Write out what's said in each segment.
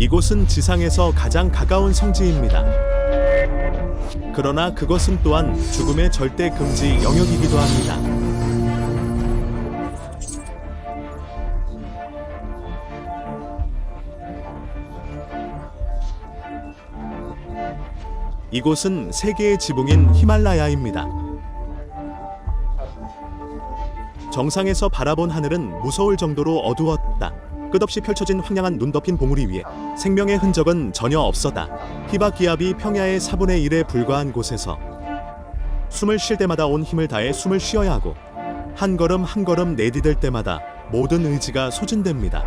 이곳은 지상에서 가장 가까운 성지입니다. 그러나 그것은 또한 죽음의 절대 금지 영역이기도 합니다. 이곳은 세계의 지붕인 히말라야입니다. 정상에서 바라본 하늘은 무서울 정도로 어두웠다. 끝없이 펼쳐진 황량한 눈 덮인 봉우리 위에 생명의 흔적은 전혀 없었다. 히바 기압이 평야의 4분의 1에 불과한 곳에서 숨을 쉴 때마다 온 힘을 다해 숨을 쉬어야 하고 한 걸음 한 걸음 내디딜 때마다 모든 의지가 소진됩니다.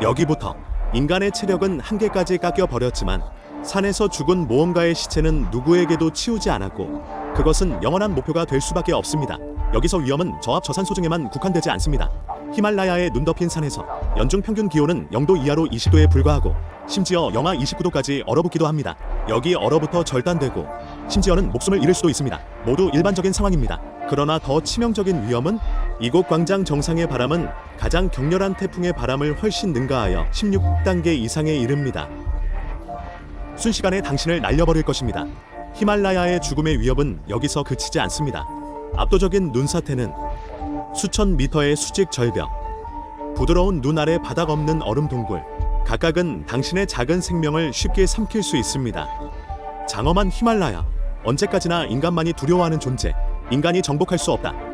여기부터 인간의 체력은 한계까지 깎여 버렸지만 산에서 죽은 모험가의 시체는 누구에게도 치우지 않았고 그것은 영원한 목표가 될 수밖에 없습니다. 여기서 위험은 저압 저산 소중에만 국한되지 않습니다. 히말라야의 눈 덮인 산에서 연중 평균 기온은 0도 이하로 20도에 불과하고 심지어 영하 29도까지 얼어붙기도 합니다. 여기 얼어붙어 절단되고 심지어는 목숨을 잃을 수도 있습니다. 모두 일반적인 상황입니다. 그러나 더 치명적인 위험은 이곳 광장 정상의 바람은 가장 격렬한 태풍의 바람을 훨씬 능가하여 16단계 이상에 이릅니다. 순식간에 당신을 날려버릴 것입니다. 히말라야의 죽음의 위협은 여기서 그치지 않습니다. 압도적인 눈사태는 수천 미터의 수직 절벽, 부드러운 눈 아래 바닥 없는 얼음 동굴, 각각은 당신의 작은 생명을 쉽게 삼킬 수 있습니다. 장엄한 히말라야, 언제까지나 인간만이 두려워하는 존재, 인간이 정복할 수 없다.